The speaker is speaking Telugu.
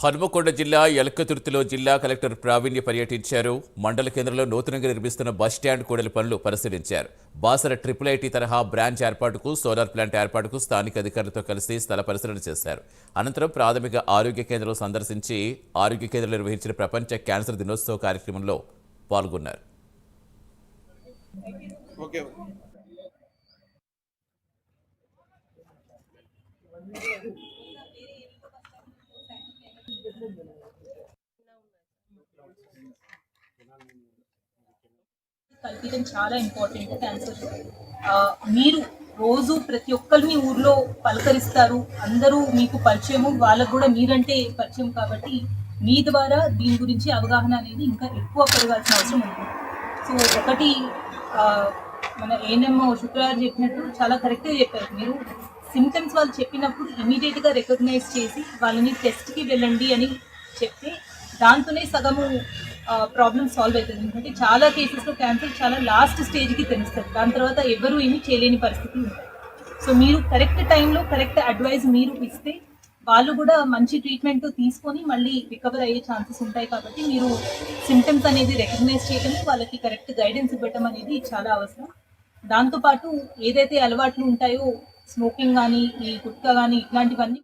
హనుమకొండ జిల్లా ఎలకతుర్తిలో జిల్లా కలెక్టర్ ప్రావీణ్య పర్యటించారు. మండల కేంద్రంలో నూతనంగా నిర్మిస్తున్న బస్ స్టాండ్ కూడలి పనులు పరిశీలించారు. బాసర ట్రిపుల్ ఐటీ తరహా బ్రాంచ్ ఏర్పాటుకు సోలార్ ప్లాంట్ ఏర్పాటుకు స్థానిక అధికారులతో కలిసి స్థల పరిశీలన చేశారు. అనంతరం ప్రాథమిక ఆరోగ్య కేంద్రం సందర్శించి ఆరోగ్య కేంద్రంలో నిర్వహించిన ప్రపంచ క్యాన్సర్ దినోత్సవ కార్యక్రమంలో పాల్గొన్నారు. ఓకే. కల్పించడం చాలా ఇంపార్టెంట్ క్యాన్సర్ మీరు రోజు ప్రతి ఒక్కరిని ఊర్లో పలకరిస్తారు. అందరూ మీకు పరిచయము వాళ్ళకు కూడా మీరంటే పరిచయం కాబట్టి మీ ద్వారా దీని గురించి అవగాహన అనేది ఇంకా ఎక్కువ పెరగాల్సిన అవసరం ఉంది. సో ఒకటి మన ఏఎన్ఎంఓ శుక్రవారం చెప్పినట్టు చాలా కరెక్ట్గా చెప్పారు. మీరు సిమ్టమ్స్ వాళ్ళు చెప్పినప్పుడు ఇమీడియట్గా రికగ్నైజ్ చేసి వాళ్ళని టెస్ట్కి వెళ్ళండి అని చెప్తే దాంతోనే సగము ప్రాబ్లమ్ సాల్వ్ అవుతుంది. ఎందుకంటే చాలా కేసెస్లో క్యాన్సర్ చాలా లాస్ట్ స్టేజ్కి తెలుస్తుంది. దాని తర్వాత ఎవరు ఏమీ చేయలేని పరిస్థితి ఉంటుంది. సో మీరు కరెక్ట్ టైంలో కరెక్ట్ అడ్వైజ్ మీరు ఇస్తే వాళ్ళు కూడా మంచి ట్రీట్మెంట్ తీసుకొని మళ్ళీ రికవర్ అయ్యే ఛాన్సెస్ ఉంటాయి కాబట్టి మీరు సిమ్టమ్స్ అనేది రికగ్నైజ్ చేయడం వాళ్ళకి కరెక్ట్ గైడెన్స్ ఇవ్వడం అనేది చాలా అవసరం. దాంతోపాటు ఏదైతే అలవాట్లు ఉంటాయో స్మోకింగ్ కానీ ఈ గుట్కా కానీ ఇట్లాంటివన్నీ